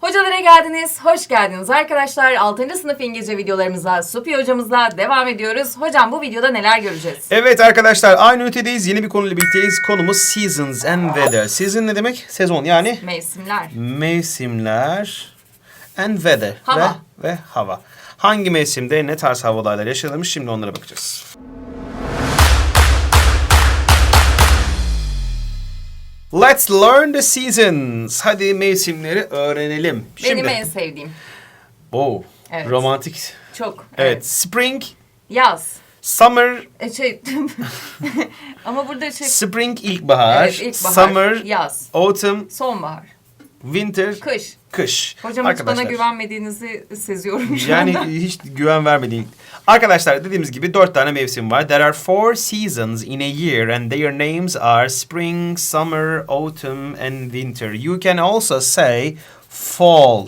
Hocalara geldiniz, hoş geldiniz arkadaşlar. 6. sınıf İngilizce videolarımıza Supi hocamızla devam ediyoruz. Hocam bu videoda neler göreceğiz? Evet arkadaşlar aynı ünitedeyiz. Yeni bir konuyla birlikteyiz. Konumuz seasons and weather. Season ne demek? Sezon yani Mevsimler. mevsimler and weather. Hava. Ve, ve hava. Hangi mevsimde ne tarz hava olayları yaşanırmış şimdi onlara bakacağız. Let's learn the seasons. Hadi mevsimleri öğrenelim. Benim Şimdi. en sevdiğim. Oh, Evet. romantik. Çok. Evet. Spring, Yaz. summer, E, şey... Ama burada şey... spring ilkbahar, Evet, ilkbahar, summer, yaz, autumn, sonbahar, winter, kış. kış. Hocam hiç bana güvenmediğinizi seziyorum şu Yani anda. hiç güven vermediğin. Arkadaşlar dediğimiz gibi dört tane mevsim var. There are four seasons in a year and their names are spring, summer, autumn and winter. You can also say fall.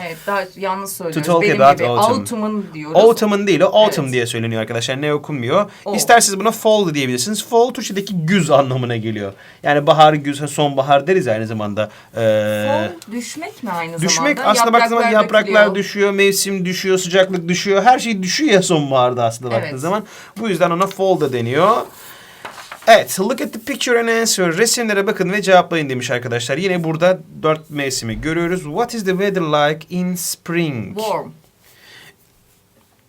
Evet daha yalnız söylüyoruz. talk Benim about gibi autumn. autumn'un diyoruz. Autumn'ın değil o autumn Evet. diye söyleniyor arkadaşlar. Ne okunmuyor. O. İsterseniz buna fall da diyebilirsiniz. Fall Türkçedeki güz anlamına geliyor. Yani bahar, güz, sonbahar deriz aynı zamanda. Ee, Fall düşmek mi aynı Düşmek zamanda? aslında baktığınız zaman Yapraklar yapraklar dökülüyor. düşüyor, mevsim düşüyor, sıcaklık düşüyor. Her şey düşüyor ya sonbaharda aslında Evet. baktığınız zaman. Bu yüzden ona fall da deniyor. Evet, look at the picture and answer. Resimlere bakın ve cevaplayın demiş arkadaşlar. Yine burada dört mevsimi görüyoruz. What is the weather like in spring? Warm.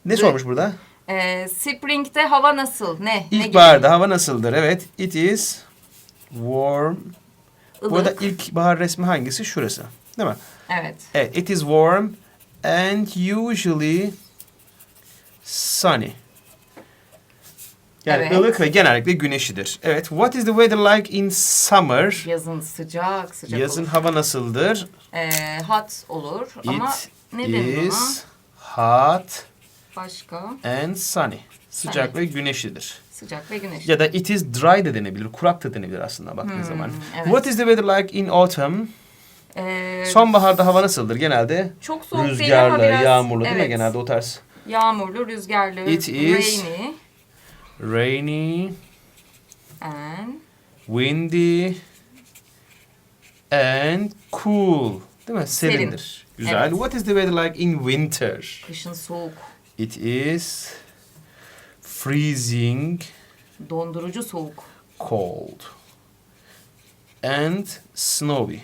Ne sormuş burada? Ee, spring'de hava nasıl? Ne? ne İlkbaharda hava nasıldır? Evet, it is warm. Ilık. Burada ilkbahar resmi hangisi? Şurası. Değil mi? Evet. Evet, it is warm and usually sunny. Yani Evet. ılık ve genellikle güneşlidir. Evet, what is the weather like in summer? Yazın sıcak sıcak Yazın olur. hava nasıldır? Ee, hot olur ama It ne denir ona? is hot Başka and sunny. Sıcak Sunny. ve güneşlidir. sıcak ve güneş. Ya da it is dry de denebilir, kurak da denebilir aslında baktığınız zaman. Hmm, evet. What is the weather like in autumn? Ee, Sonbaharda hava nasıldır genelde? çok soğuk değil Rüzgarlı, ama biraz yağmurlu değil mi evet, genelde o tarz? Yağmurlu, rüzgarlı, It is- rainy and windy and cool. Değil mi? Serin. Serindir. Güzel. Evet. What is the weather like in winter? kışın soğuk, It is freezing dondurucu soğuk, cold and snowy.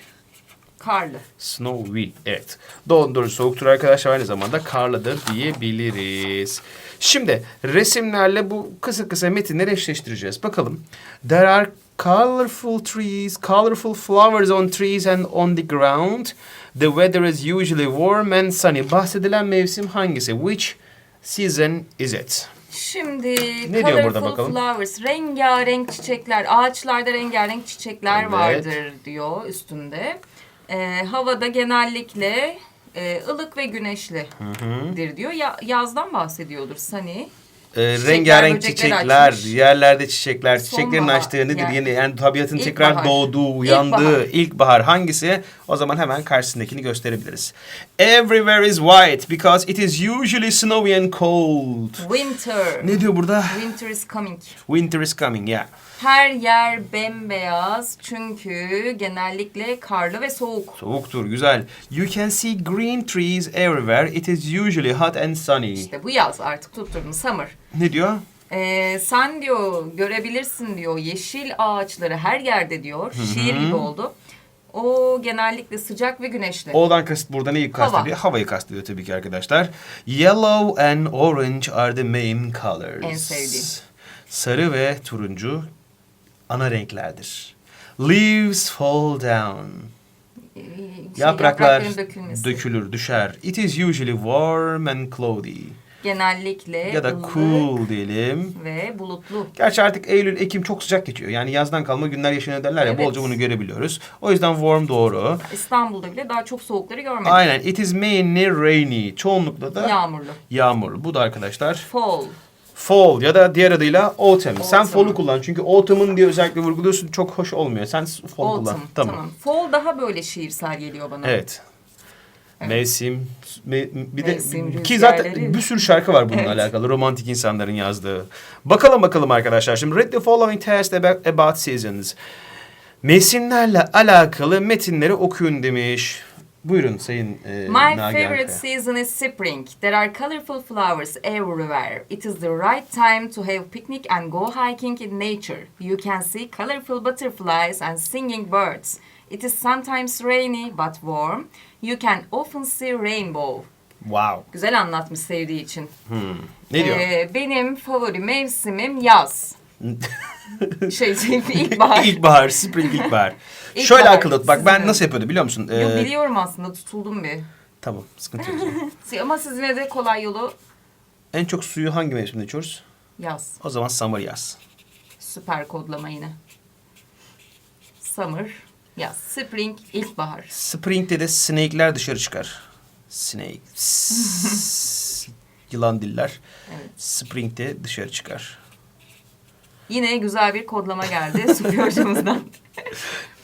karlı. Snowy. Evet. Dondurucu soğuktur arkadaşlar. Aynı zamanda karlıdır diyebiliriz. Şimdi resimlerle bu kısa kısa metinleri eşleştireceğiz. Bakalım. There are colorful trees, colorful flowers on trees and on the ground. The weather is usually warm and sunny. Bahsedilen mevsim hangisi? Which season is it? Şimdi diyor colorful burada bakalım? flowers, rengarenk çiçekler, ağaçlarda rengarenk çiçekler Evet. vardır diyor üstünde. Ee, havada genellikle e, ılık ve güneşlidir diyor. Ya, yazdan bahsediyordur sunny. Ee, Çiçekler, rengarenk çiçekler, açmış. yerlerde çiçekler, çiçeklerin Sonbahar, açtığı nedir? yani. Yani, yani tabiatın tekrar İlkbahar. doğduğu, uyandığı İlkbahar. ilkbahar hangisi? O zaman hemen karşısındakini gösterebiliriz. Everywhere is white because it is usually snowy and cold. Winter. Ne diyor burada? Winter is coming. Winter is coming, yeah. Her yer bembeyaz çünkü genellikle karlı ve soğuk. Soğuktur, güzel. You can see green trees everywhere. It is usually hot and sunny. İşte bu yaz artık tutturdum summer. Ne diyor? Ee, sen diyor görebilirsin diyor yeşil ağaçları her yerde diyor. Şiir gibi oldu. O genellikle sıcak ve güneşli. O'dan kasıt burada neyi Hava. kastediyor? Havayı kastediyor tabii ki arkadaşlar. Yellow and orange are the main colors. En sevdiğim. Sarı ve turuncu ana renklerdir. Leaves fall down. Ee, şey, Yapraklar dökülür, düşer. It is usually warm and cloudy. Genellikle Ya da ılık cool diyelim. ve bulutlu. Gerçi artık Eylül, Ekim çok sıcak geçiyor. Yani yazdan kalma günler yaşanıyor derler ya. Evet. Bolca bunu görebiliyoruz. O yüzden warm doğru. İstanbul'da bile daha çok soğukları görmedik. Aynen. It is mainly rainy. Çoğunlukla da Yağmurlu. yağmurlu. Bu da arkadaşlar Fall. fall ya da diğer adıyla autumn. Sen Autumn. fall'u kullan. Çünkü autumn'ın diye özellikle vurguluyorsun. Çok hoş olmuyor. Sen fall Autumn. kullan. Tamam. Fall daha böyle şiirsel geliyor bana. Evet. Mevsim, me- bir de Mevsim ki zaten bir sürü şarkı var bununla Evet. alakalı romantik insanların yazdığı. Bakalım bakalım arkadaşlar. Şimdi read the following text about, about seasons. Mevsimlerle alakalı metinleri okuyun demiş. Buyurun Sayın e, My Nagihan favorite Kaya. season is spring. There are colorful flowers everywhere. It is the right time to have picnic and go hiking in nature. You can see colorful butterflies and singing birds. It is sometimes rainy but warm. You can often see rainbow. Wow. Güzel anlatmış sevdiği için. Ne diyor? Ee, benim favori mevsimim yaz. şey, şey ilkbahar. İlkbahar, spring ilkbahar. İlkbahar, Şöyle akıllı tut. Bak ben de. nasıl yapıyordu biliyor musun? Yo, Ee, biliyorum aslında tutuldum bir. tamam sıkıntı yok. Ama siz yine de kolay yolu en çok suyu hangi mevsimde içiyoruz? yaz. O zaman summer yaz. Süper kodlama yine. Summer, yaz. Spring, ilkbahar. Spring'de de snake'ler dışarı çıkar. Snake. Yılan diller. Evet. Spring'de dışarı çıkar. Yine güzel bir kodlama geldi Supi hocamızdan.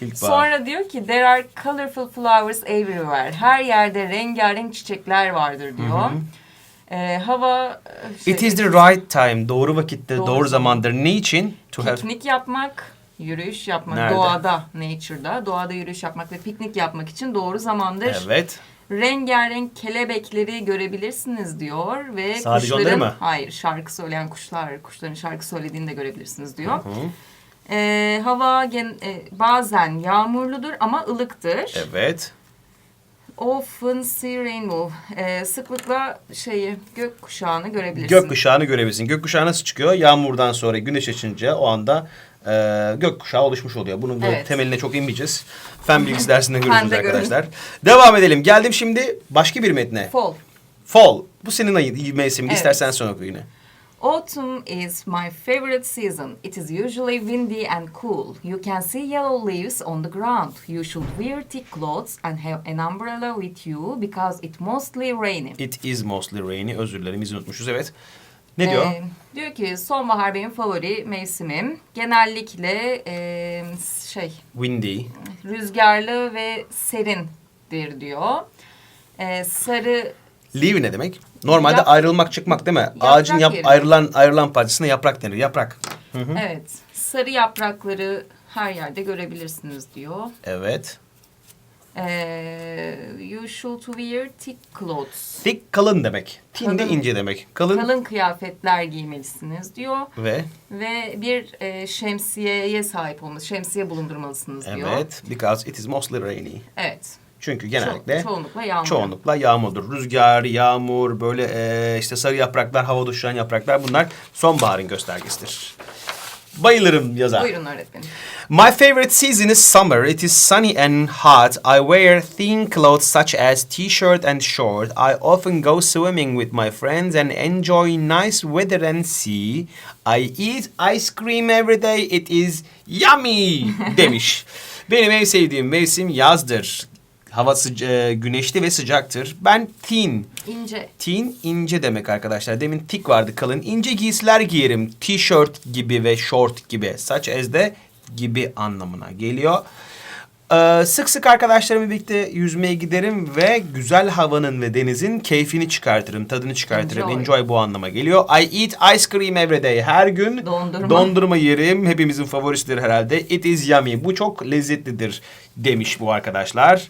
İlkbahar. Sonra diyor ki there are colorful flowers everywhere. Her yerde rengarenk çiçekler vardır diyor. Ee, hava e, şey, It is the right time. Doğru vakitte, Doğru doğru, zaman. zamandır. Ne için? To have piknik yapmak, yürüyüş yapmak, Nerede? doğada, nature'da, doğada yürüyüş yapmak ve piknik yapmak için doğru zamandır. Evet. Rengarenk kelebekleri görebilirsiniz diyor ve Sadece kuşların mı? hayır şarkı söyleyen kuşlar, kuşların şarkı söylediğini de görebilirsiniz diyor. Ee, hava gen, e, bazen yağmurludur ama ılıktır. Evet. Often see rainbow. Ee, sıklıkla şeyi gök kuşağını görebilirsiniz. Gökkuşağını görebilirsin. Gökkuşağı nasıl çıkıyor? Yağmurdan sonra güneş açınca o anda e, gökkuşağı oluşmuş oluyor. Bunun Evet. temeline çok inmeyeceğiz. Fen bilgisi dersinde görüşürüz de görün. arkadaşlar. Devam edelim. Geldim şimdi başka bir metne. Fall. Fall. Bu senin ayın mevsimi. Evet. İstersen sonra oku yine. Autumn is my favorite season. It is usually windy and cool. You can see yellow leaves on the ground. You should wear thick clothes and have an umbrella with you because it mostly rainy. It is mostly rainy. Özür dilerim biz unutmuşuz. Evet. Ne diyor? Ee, diyor ki sonbahar benim favori mevsimim. Genellikle e, şey Windy. rüzgarlı ve serindir diyor. Ee, sarı Leave ne demek? Normalde Yap- ayrılmak, çıkmak değil mi? Ağacın yap, yeri. ayrılan ayrılan parçasına yaprak denir. Yaprak. evet sarı yaprakları her yerde görebilirsiniz diyor. Evet. Ee, you should wear thick clothes. Thick kalın demek. Thin de Kalın. ince demek. Kalın, Kalın kıyafetler giymelisiniz diyor. ve Ve bir e, şemsiyeye sahip olması, şemsiye bulundurmalısınız diyor. evet because it is mostly rainy. Evet. Çünkü Ço- genellikle çoğunlukla yağmur. çoğunlukla yağmurdur. Rüzgar, yağmur, böyle eee, işte sarı yapraklar, havada uçuşan yapraklar bunlar sonbaharın göstergesidir. Bayılırım yaza. Buyurun öğretmenim. My favorite season is summer. It is sunny and hot. I wear thin clothes such as t-shirt and short. I often go swimming with my friends and enjoy nice weather and sea. I eat ice cream every day. It is yummy demiş. Benim en sevdiğim mevsim yazdır. Hava sıca- güneşli ve sıcaktır. Ben thin, İnce. Teen ince demek arkadaşlar. Demin tik vardı kalın. İnce giysiler giyerim. T-shirt gibi ve short gibi. Such as de gibi anlamına geliyor. Ee, sık sık arkadaşlarımla birlikte yüzmeye giderim ve güzel havanın ve denizin keyfini çıkartırım, tadını çıkartırım. Enjoy. Enjoy, bu anlama geliyor. I eat ice cream every day. Her gün Dondurma. dondurma yerim. Hepimizin favorisidir herhalde. It is yummy. Bu çok lezzetlidir demiş bu arkadaşlar.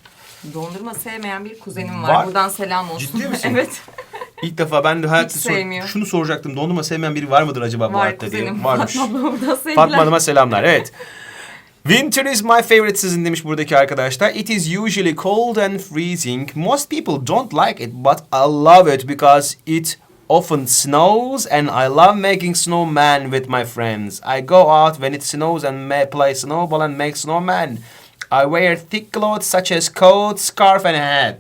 Dondurma sevmeyen bir kuzenim var. Var. Buradan selam olsun. Ciddi misin? evet. İlk defa ben de hayatta sor- sevmiyor. şunu soracaktım. Dondurma sevmeyen biri var mıdır acaba bu Var hayatta diye. kuzenim. Varmış. Fatma ablama buradan sevgiler. Fatma Hanım'a selamlar. Evet. Winter is my favorite season demiş buradaki arkadaşlar. It is usually cold and freezing. Most people don't like it but I love it because it often snows and I love making snowman with my friends. I go out when it snows and ma- play snowball and make snowman. I wear thick clothes such as coat, scarf and hat.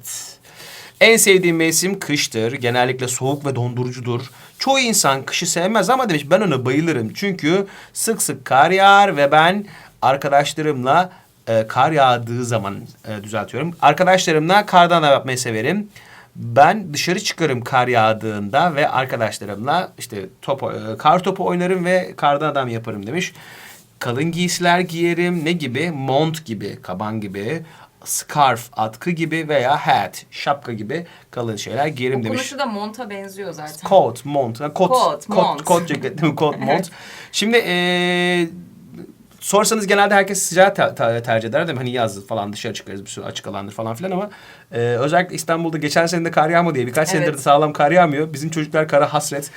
En sevdiğim mevsim kıştır. Genellikle soğuk ve dondurucudur. Çoğu insan kışı sevmez ama demiş ben ona bayılırım. Çünkü sık sık kar yağar ve ben arkadaşlarımla e, kar yağdığı zaman e, düzeltiyorum. Arkadaşlarımla kardan adam yapmayı severim. Ben dışarı çıkarım kar yağdığında ve arkadaşlarımla işte top, e, kar topu oynarım ve kardan adam yaparım demiş. Kalın giysiler giyerim. Ne gibi? Mont gibi, kaban gibi, scarf, atkı gibi veya hat, şapka gibi kalın şeyler giyerim demiş. Okunuşu da monta benziyor zaten. Coat, mont, kot, Coat, kot, mont. kot ceket değil mi? Kot, mont. Şimdi eee sorsanız genelde herkes sıcağı te- te- tercih eder değil mi? Hani yaz falan dışarı çıkarız bir sürü açık alandır falan filan ama Ee, özellikle İstanbul'da geçen sene de kar yağmadı diye birkaç senedir Evet. de sağlam kar yağmıyor. Bizim çocuklar kara hasret.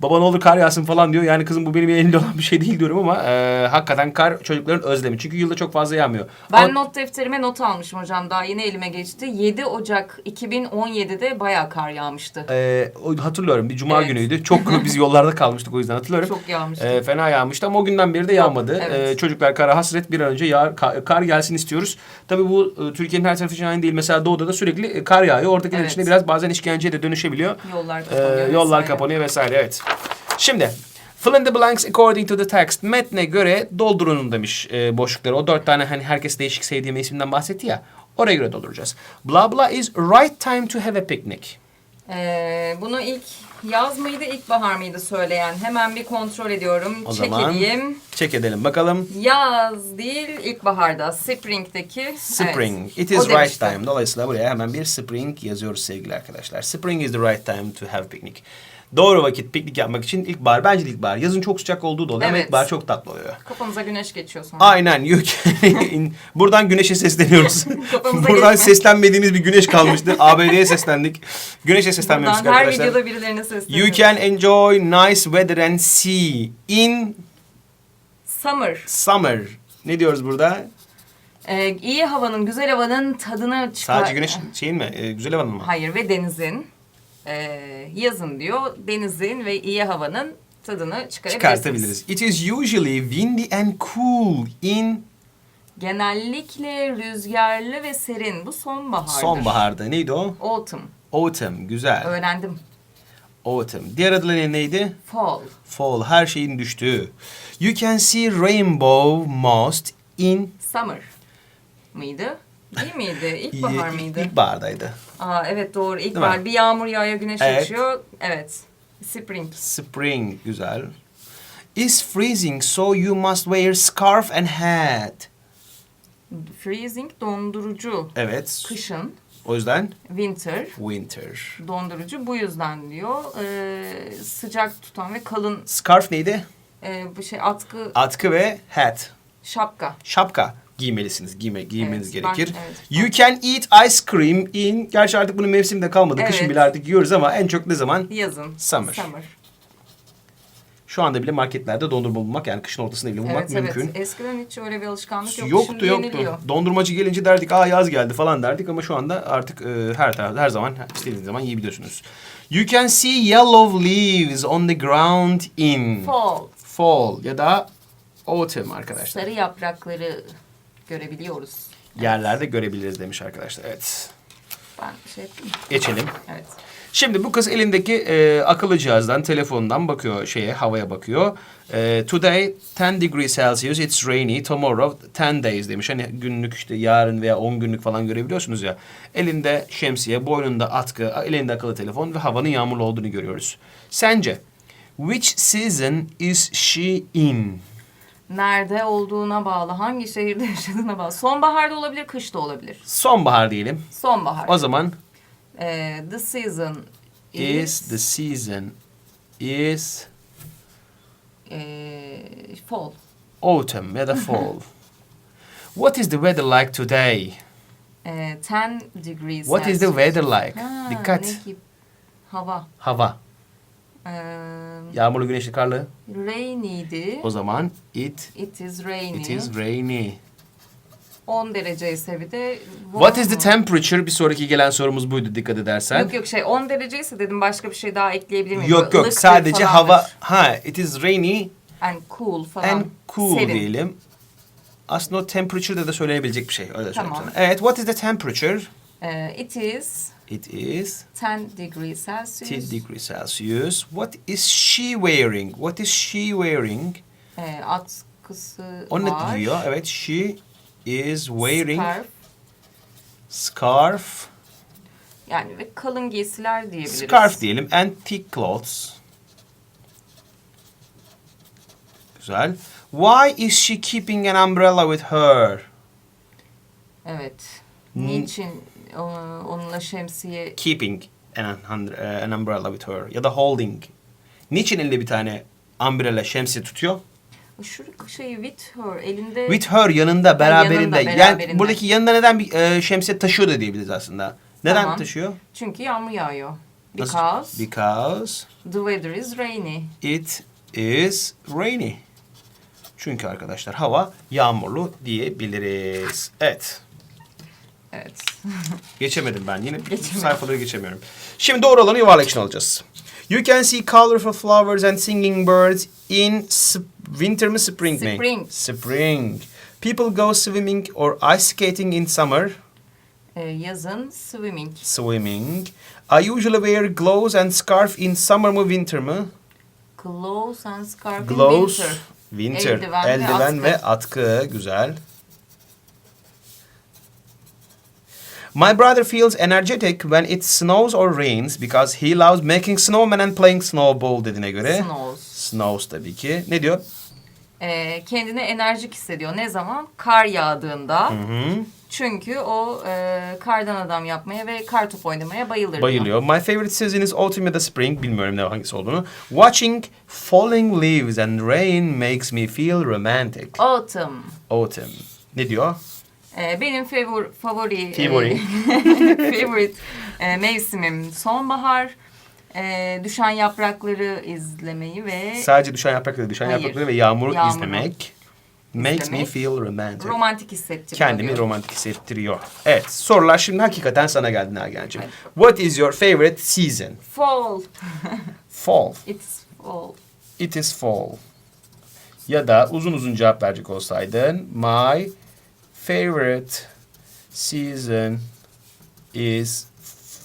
Baba ne olur kar yağsın falan diyor. Yani kızım bu benim elimde olan bir şey değil diyorum ama e, hakikaten kar çocukların özlemi. Çünkü yılda çok fazla yağmıyor. Ben Ama- not defterime not almışım hocam. Daha yeni elime geçti. 7 Ocak 2017'de bayağı kar yağmıştı. Ee, hatırlıyorum bir cuma Evet. günüydü. Çok biz yollarda kalmıştık o yüzden hatırlıyorum. Çok yağmıştı. Ee, fena yağmıştı ama o günden beri de yağmadı. evet. Ee, çocuklar kara hasret bir an önce yağ, ka- kar gelsin istiyoruz. Tabii bu e, Türkiye'nin her tarafı için aynı değil. Mesela doğuda da sürekli e, kar yağıyor. Oradakiler Evet. için de biraz bazen işkenceye de dönüşebiliyor. Yollar Ee, kapanıyor. yollar vesaire. kapanıyor vesaire evet. Şimdi fill in the blanks according to the text. Metne göre doldurun demiş e, boşlukları. O dört tane hani herkes değişik sevdiği isimden bahsetti ya. Oraya göre dolduracağız. Blah blah is right time to have a picnic. Ee, bunu ilk yaz mıydı, ilkbahar mıydı söyleyen? Hemen bir kontrol ediyorum. O zaman Çekileyim. check edelim bakalım. Yaz değil, ilkbaharda. Spring'deki. Spring. Evet. It is right demişti. time. Dolayısıyla buraya hemen bir spring yazıyoruz sevgili arkadaşlar. Spring is the right time to have picnic. Doğru vakit piknik yapmak için ilkbahar. Bence de ilkbahar. Yazın çok sıcak olduğu da oluyor ama Evet. ilkbahar çok tatlı oluyor. Kafamıza güneş geçiyor sonra. Aynen. can- Buradan güneşe sesleniyoruz. Kafamıza Buradan geçme. seslenmediğimiz bir güneş kalmıştı. ABD'ye seslendik. Güneşe seslenmemiştik Buradan her arkadaşlar. videoda birilerine sesleniyorum. You can enjoy nice weather and sea in Summer. summer. Ne diyoruz burada? Ee, iyi havanın, güzel havanın tadını çıkar... Sadece güneş şeyin mi? Ee, güzel havanın mı? Hayır ve denizin. Ee, yazın diyor, denizin ve iyi havanın tadını çıkarabilirsiniz. Çıkartabiliriz. It is usually windy and cool in Genellikle rüzgarlı ve serin. Bu sonbahardır. sonbaharda. Neydi o? Autumn. Autumn. Güzel. Öğrendim. Autumn. Diğer adları neydi? Fall. Fall. Her şeyin düştüğü. You can see rainbow most in Summer mıydı? Değil miydi? İlkbahar İlk- mıydı? İlkbahardaydı. Aa evet doğru. İlkbahar. Bir yağmur yağıyor, güneş Evet. açıyor. Evet. Spring. Spring. Güzel. Is freezing so you must wear scarf and hat. Freezing dondurucu. Evet. Kışın. O yüzden Winter. winter. Dondurucu bu yüzden diyor. Ee, sıcak tutan ve kalın Scarf neydi? e, bu şey atkı Atkı ve hat. şapka. Şapka giymelisiniz. Giyme, giymeniz Evet, ben- gerekir. evet. You can eat ice cream in... Gerçi artık bunun mevsimde kalmadı. Kışın Evet. bile artık yiyoruz ama en çok ne zaman? Yazın. Summer. Şu anda bile marketlerde dondurma bulmak yani kışın ortasında bile bulmak Evet mümkün. evet. Eskiden hiç öyle bir alışkanlık yoktu. Yoktu Şimdi yoktu. yeniliyor. Dondurmacı gelince derdik aa yaz geldi falan derdik ama şu anda artık e, her tarafta her zaman istediğiniz zaman yiyebiliyorsunuz. You can see yellow leaves on the ground in Fall. fall ya da autumn arkadaşlar. Sarı yaprakları görebiliyoruz. Yerlerde görebiliriz demiş arkadaşlar. Evet. Ben şey yapayım. mı? Geçelim. Evet. Şimdi bu kız elindeki e, akıllı cihazdan, telefondan bakıyor şeye, havaya bakıyor. E, today 10 degrees Celsius, it's rainy. Tomorrow 10 days demiş. Hani günlük işte yarın veya 10 günlük falan görebiliyorsunuz ya. Elinde şemsiye, boynunda atkı, elinde akıllı telefon ve havanın yağmurlu olduğunu görüyoruz. Sence which season is she in? Nerede olduğuna bağlı, hangi şehirde yaşadığına bağlı. Sonbaharda olabilir, kışta olabilir. Sonbahar diyelim. Sonbahar. O zaman Ee, the season is is, the season is ee, fall. autumn ya da fall. What is the weather like today? Ee, 10 degrees What is the Celsius. weather like? Ha, Dikkat. ne ki- Hava. Hava. Ee, Yağmurlu, güneşli, karlı. rainy'di. O zaman it It is rainy. it is rainy. 10 derece ise bir de What is the temperature? Bir sonraki gelen sorumuz buydu dikkat edersen. Yok yok şey 10 derece ise dedim başka bir şey daha ekleyebilir miyim? Yok Böyle yok ılıktır sadece falandır. hava ha it is rainy And cool falan. and cool Serin. diyelim. Aslında o temperature'da da söylenebilecek bir şey. Öyle söyleyeyim Tamam. sana. Evet what is the temperature? Ee, it is It is 10 degrees 10 Celsius. degrees Celsius. What is she wearing? What is she wearing? Ee, atkısı O ne var. diyor? Evet she is wearing Scarf. scarf. Yani ve kalın giysiler diyebiliriz. Scarf diyelim. And thick clothes. Güzel. Why is she keeping an umbrella with her? Evet. Niçin onunla şemsiye Keeping an, un- an umbrella with her. Ya da holding. Niçin elinde bir tane umbrella şemsiye tutuyor? şu şeyi with her elinde With her yanında, beraberinde. yanında, Yani beraberinde. buradaki yanında neden bir e, şemsiye taşıyor da diyebiliriz aslında. Neden Tamam. taşıyor? Çünkü yağmur yağıyor. Nasıl? Because Because the weather is rainy. it is rainy. Çünkü arkadaşlar hava yağmurlu diyebiliriz. Evet. Evet. Geçemedim ben yine. Geçemedin. Sayfaları geçemiyorum. Şimdi doğru olanı yuvarlak için alacağız. You can see colorful flowers and singing birds in winter mı spring mi? Spring. Spring. People go swimming or ice skating in summer. Ee, yazın swimming. Swimming. I usually wear gloves and scarf in summer mı winter mı? Gloves and scarf in Gloves. winter. Winter. Eldiven ve Eldiven ve atkı. Güzel. My brother feels energetic when it snows or rains because he loves making snowmen and playing snowball dediğine göre. Snows. Snows tabii ki. Ne diyor? Ee, kendini enerjik hissediyor. Ne zaman? Kar yağdığında. Hı hı. Çünkü o e, kardan adam yapmaya ve kar top oynamaya bayılır. diyor. Bayılıyor. My favorite season is autumn ya da spring. Bilmiyorum ne hangisi olduğunu. Watching falling leaves and rain makes me feel romantic. Autumn. Autumn. Ne diyor? Ee, benim favor, favori, Favori. e, favorite e, mevsimim sonbahar. E, düşen yaprakları izlemeyi ve Sadece düşen yaprakları, düşen Hayır. yaprakları ve yağmuru, Yağmuru. izlemek makes me İzlemek. feel romantic. romantik hissettiriyor. Kendimi diyor. romantik hissettiriyor. Evet, sorular şimdi hakikaten sana geldi Nagihan'cığım. What is your favorite season? Fall. Fall. It's fall. It is fall. Ya da uzun uzun cevap verecek olsaydın my favorite season is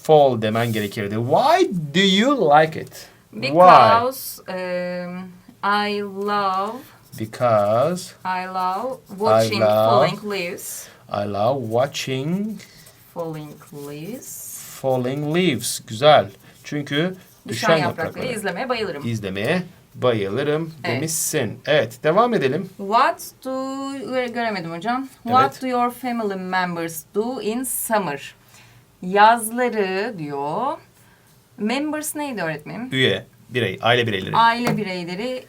fall demen gerekirdi. Why do you like it? Why? Because um, I love Because I love watching love- falling leaves. I love watching Falling leaves. falling leaves. Güzel. Çünkü düşen, Düşen yaprakları yaprakları izlemeye bayılırım. izlemeye bayılırım Evet. demişsin. Evet, devam edelim. What do Göre- göremedim hocam. What do your family members do in summer? Yazları diyor. Members neydi öğretmenim? Üye, birey, aile bireyleri. Aile bireyleri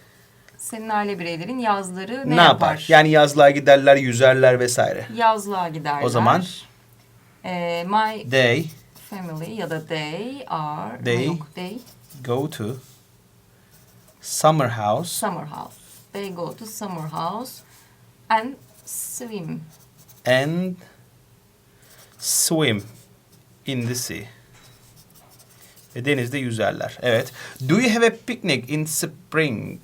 senin aile bireylerin yazları ne, ne yapar? Yani yazlığa giderler, yüzerler vesaire. yazlığa giderler. O zaman? Ee, my They family ya da they are They- yok they go to summer house summer house. They go to summer house and swim. and swim in the sea. Ve denizde yüzerler. Evet. Do you have a picnic in spring?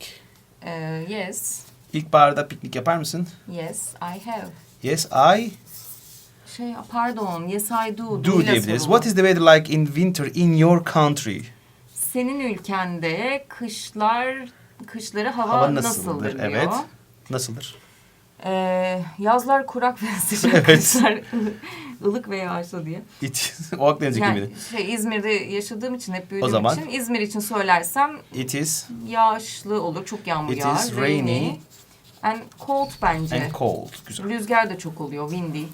Ee, yes, İlkbaharda piknik yapar mısın? yes, I have. Yes, I Şey pardon, yes I do. do Do'yla diyebiliriz. sorulu. What is the weather like in winter in your country? Senin ülkende kışlar kışları hava, Hava nasıldır, nasıldır? diyor. Evet. Nasıldır? Ee, yazlar kurak ve sıcak, Evet. kışlar ılık ve yağışlı diye. It, o Akdeniz'deki Yani miydi? şey İzmir'de yaşadığım için hep büyüdüğüm zaman? için İzmir için söylersem It is yağışlı olur, çok yağmur It yağar. is rainy. And cold bence. and cold. Güzel. Rüzgar da çok oluyor, windy.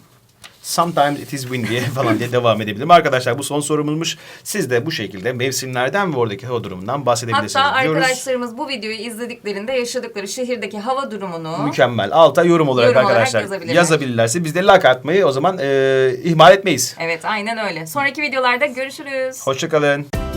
Sometimes it is windy falan diye devam edebilirim. Arkadaşlar bu son sorumuzmuş. Siz de bu şekilde mevsimlerden ve oradaki hava durumundan bahsedebilirsiniz Hatta diyoruz. arkadaşlarımız bu videoyu izlediklerinde yaşadıkları şehirdeki hava durumunu Mükemmel. Alta yorum olarak Yorum olarak arkadaşlar yazabilirler. yazabilirlerse biz de like atmayı o zaman e, ihmal etmeyiz. Evet aynen öyle. Sonraki videolarda görüşürüz. Hoşçakalın.